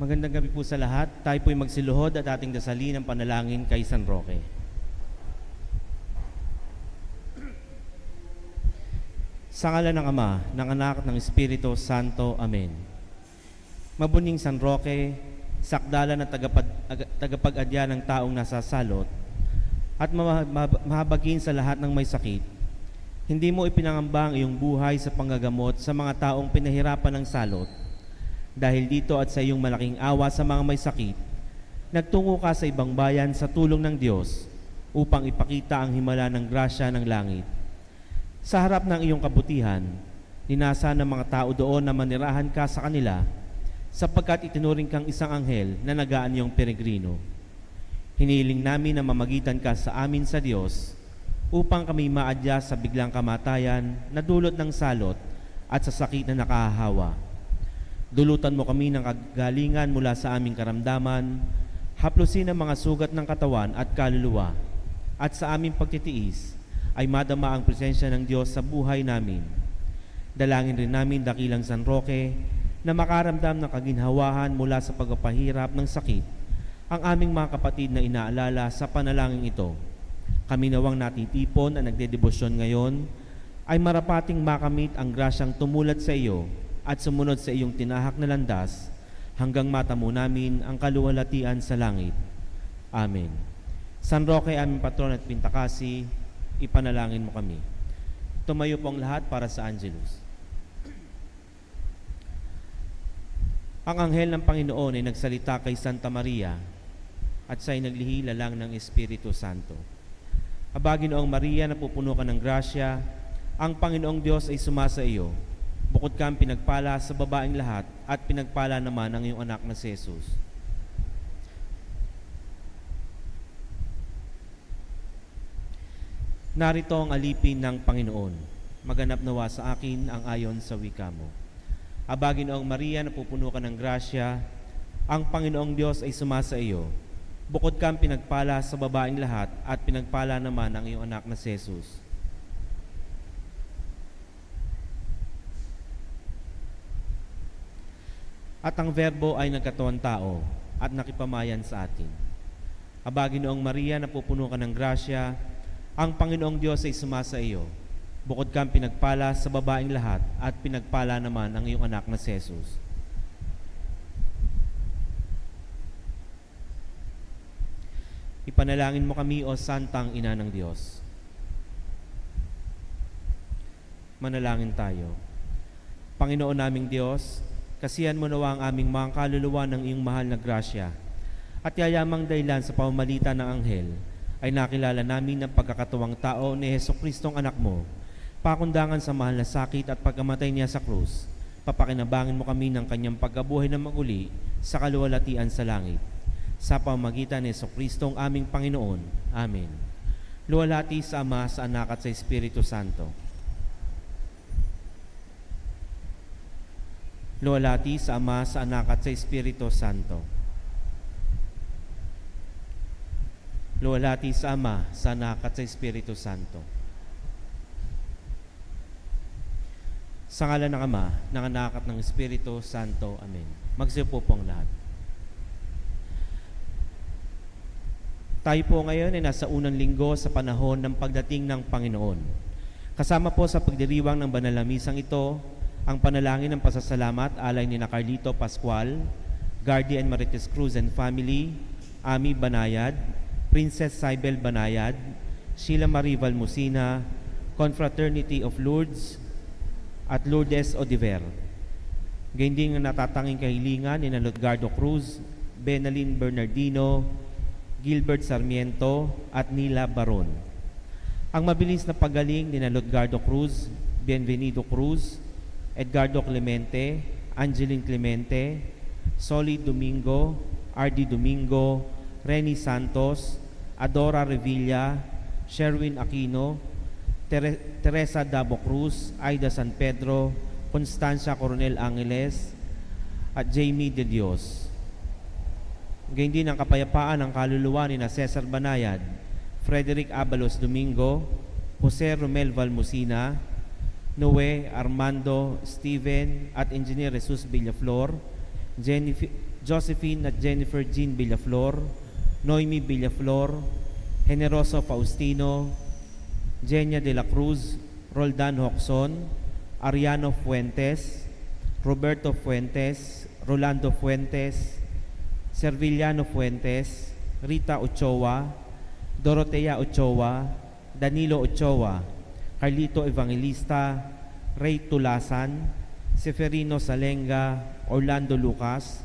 Magandang gabi po sa lahat. Tayo po'y magsiluhod at ating dasalin ang panalangin kay San Roque. Sa ngala ng Ama, ng Anak at ng Espiritu Santo. Amen. Mabuning San Roque, sakdala na tagapag, ag- tagapag-adya ng taong nasasalot at ma- ma- mahabagin sa lahat ng may sakit, hindi mo ipinangamba ang iyong buhay sa panggagamot sa mga taong pinahirapan ng salot. Dahil dito at sa iyong malaking awa sa mga may sakit, nagtungo ka sa ibang bayan sa tulong ng Diyos upang ipakita ang himala ng grasya ng langit. Sa harap ng iyong kabutihan, ninasa ng mga tao doon na manirahan ka sa kanila sapagkat itinuring kang isang anghel na nagaan iyong peregrino. Hiniling namin na mamagitan ka sa amin sa Diyos upang kami maadya sa biglang kamatayan na dulot ng salot at sa sakit na nakahahawa. Dulutan mo kami ng kagalingan mula sa aming karamdaman, haplusin ang mga sugat ng katawan at kaluluwa, at sa aming pagtitiis ay madama ang presensya ng Diyos sa buhay namin. Dalangin rin namin dakilang San Roque na makaramdam ng kaginhawahan mula sa pagpapahirap ng sakit ang aming mga kapatid na inaalala sa panalangin ito. Kami nawang natitipon na nagdedebosyon ngayon ay marapating makamit ang grasyang tumulad sa iyo at sumunod sa iyong tinahak na landas hanggang matamo namin ang kaluwalhatian sa langit. Amen. San Roque, aming patron at pintakasi, ipanalangin mo kami. Tumayo po ang lahat para sa Angelus. Ang anghel ng Panginoon ay nagsalita kay Santa Maria at siya'y naglihila lang ng Espiritu Santo. Abagin noong Maria na pupuno ka ng grasya, ang Panginoong Diyos ay sumasa iyo. Bukod kang pinagpala sa babaeng lahat at pinagpala naman ang iyong anak na si Jesus. Narito ang alipin ng Panginoon. Maganap nawa sa akin ang ayon sa wika mo. Abagin noong Maria na pupuno ka ng grasya, ang Panginoong Diyos ay sumasa iyo. Bukod kang pinagpala sa babaeng lahat at pinagpala naman ang iyong anak na si Jesus. At ang verbo ay nagkatuan tao at nakipamayan sa atin. Abagin noong Maria na pupuno ka ng grasya, ang Panginoong Diyos ay sumasa iyo. Bukod kang pinagpala sa babaeng lahat at pinagpala naman ang iyong anak na si Jesus. Ipanalangin mo kami o Santang Ina ng Diyos. Manalangin tayo. Panginoon naming Diyos, kasihan mo nawa ang aming mga kaluluwa ng iyong mahal na grasya at yayamang dahilan sa pamamagitan ng anghel ay nakilala namin ang pagkakatuwang tao ni Heso Kristong anak mo, pakundangan sa mahal na sakit at pagkamatay niya sa krus. Papakinabangin mo kami ng kanyang pagkabuhay na maguli sa kaluwalhatian sa langit. Sa pamamagitan ni Heso Kristong aming Panginoon. Amen. Luwalhati sa Ama, sa Anak at sa Espiritu Santo. Luwalhati sa Ama, sa Anak at sa Espiritu Santo. Luwalhati sa Ama, sa Anak at sa Espiritu Santo. Sa ngala ng Ama, ng Anak at ng Espiritu Santo. Amen. Magsipo po ang lahat. Tayo po ngayon ay nasa unang linggo sa panahon ng pagdating ng Panginoon. Kasama po sa pagdiriwang ng banal na misang ito, ang panalangin ng pasasalamat alay ni na Carlito Pascual, Guardian Marites Cruz and Family, Ami Banayad, Princess Cybel Banayad, Sheila Marie Valmusina, Confraternity of Lourdes, at Lourdes Odiver. Gayun din ang natatanging kahilingan ni Lutgardo Cruz, Benalyn Bernardino, Gilbert Sarmiento, at Nila Baron. Ang mabilis na pagaling ni Lutgardo Cruz, Bienvenido Cruz, Edgardo Clemente, Angeline Clemente, Soli Domingo, RD Domingo, Renny Santos, Adora Revilla, Sherwin Aquino, Tere- Teresa Dabo Cruz, Aida San Pedro, Constancia Coronel Angeles, at Jamie De Dios. Gayun din ang kapayapaan ng kaluluwa ni na Cesar Banayad, Frederick Abalos Domingo, Jose Romel Valmusina, Noe Armando Steven at Engineer Jesus Villaflor, Jennifer, Josephine at Jennifer Jean Villaflor, Noemi Villaflor, Generoso Faustino, Jenya de la Cruz, Roldan Hoxon, Ariano Fuentes, Roberto Fuentes, Rolando Fuentes, Serviliano Fuentes, Rita Ochoa, Dorotea Ochoa, Danilo Ochoa, Carlito Evangelista, Ray Tulasan, Seferino Salenga, Orlando Lucas,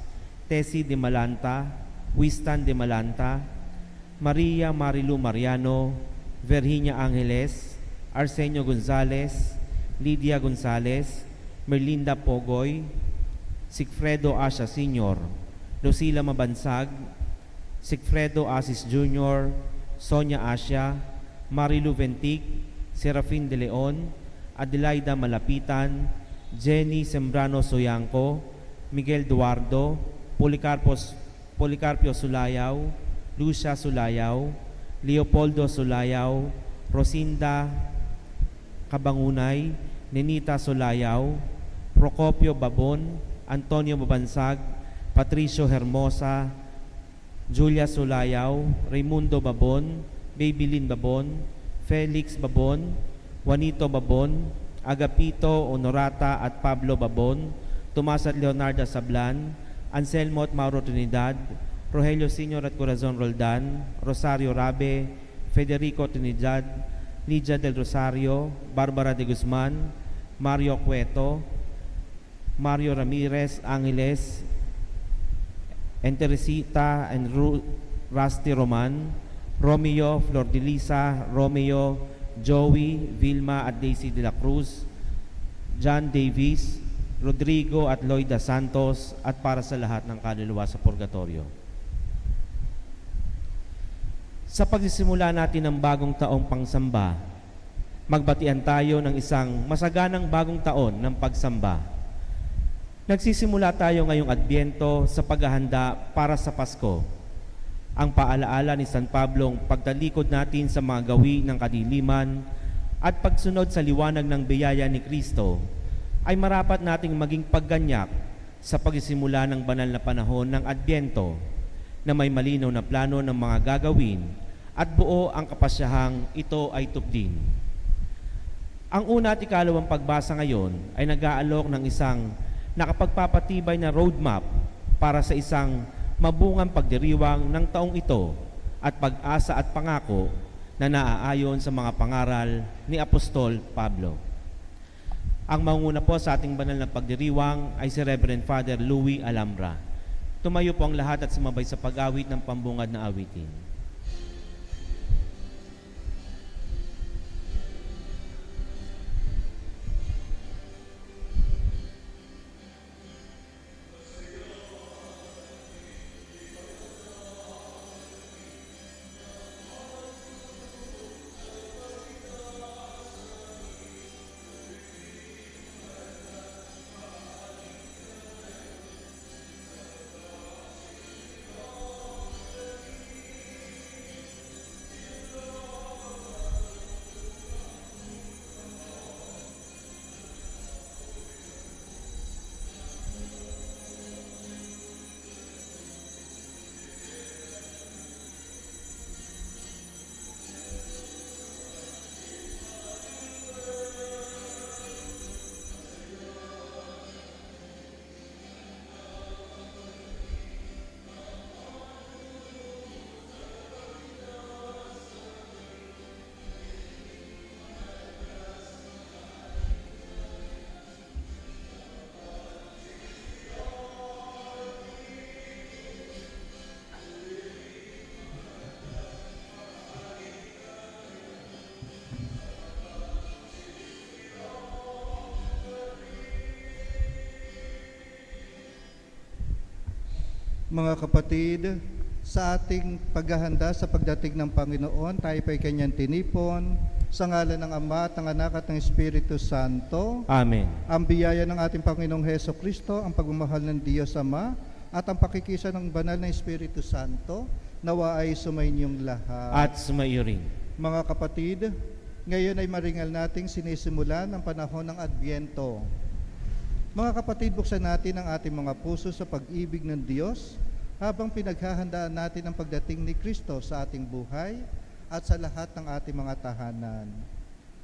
Tessie de Malanta, Wistan de Malanta, Maria Marilu Mariano, Virginia Angeles, Arsenio Gonzales, Lydia Gonzales, Merlinda Pogoy, Sigfredo Asha Sr., Lucila Mabansag, Sigfredo Asis Jr., Sonia Asya, Marilu Ventic, Serafin De Leon, Adelaida Malapitan, Jenny Sembrano Soyanco, Miguel Duardo, Policarpos, Policarpio Sulayaw, Lucia Sulayaw, Leopoldo Sulayaw, Rosinda Kabangunay, Nenita Sulayaw, Procopio Babon, Antonio Babansag, Patricio Hermosa, Julia Sulayaw, Raimundo Babon, Babylin Babon, Felix Babon, Juanito Babon, Agapito Honorata at Pablo Babon, Tomas at Leonardo Sablan, Anselmo at Mauro Trinidad, Rogelio Senior at Corazon Roldan, Rosario Rabe, Federico Trinidad, Lydia del Rosario, Barbara de Guzman, Mario Cueto, Mario Ramirez Angeles, and and Ru- Rusty Roman, Romeo Flordilisa, Romeo, Joey, Vilma at Daisy de la Cruz, John Davis, Rodrigo at Lloyda Santos at para sa lahat ng kaluluwa sa purgatorio. Sa pagsisimula natin ng bagong taong pangsamba, magbatian tayo ng isang masaganang bagong taon ng pagsamba. Nagsisimula tayo ngayong Adbyento sa paghahanda para sa Pasko. Ang paalaala ni San Pablong pagtalikod natin sa mga gawi ng kadiliman at pagsunod sa liwanag ng biyaya ni Kristo ay marapat nating maging pagganyak sa pagsisimula ng banal na panahon ng Adbyento na may malinaw na plano ng mga gagawin at buo ang kapasyahang ito ay tupdin. Ang una at ikalawang pagbasa ngayon ay nag-aalok ng isang nakapagpapatibay na roadmap para sa isang mabungang pagdiriwang ng taong ito at pag-asa at pangako na naaayon sa mga pangaral ni Apostol Pablo. Ang manguna po sa ating banal na pagdiriwang ay si Reverend Father Louis Alhambra. Tumayo po ang lahat at sumabay sa pag-awit ng pambungad na awitin. Mga kapatid, sa ating paghahanda sa pagdating ng Panginoon, tayo pa'y kanyang tinipon sa ngalan ng Ama at ng Anak at ng Espiritu Santo. Amen. Ang biyaya ng ating Panginoong Heso Kristo, ang pagmamahal ng Diyos Ama, at ang pakikisa ng banal na Espiritu Santo, nawa ay sumainyong lahat. At sumayo rin. Mga kapatid, ngayon ay maringal nating sinisimulan ang panahon ng Adbyento. Mga kapatid, buksan natin ang ating mga puso sa pag-ibig ng Diyos habang pinaghahandaan natin ang pagdating ni Kristo sa ating buhay at sa lahat ng ating mga tahanan.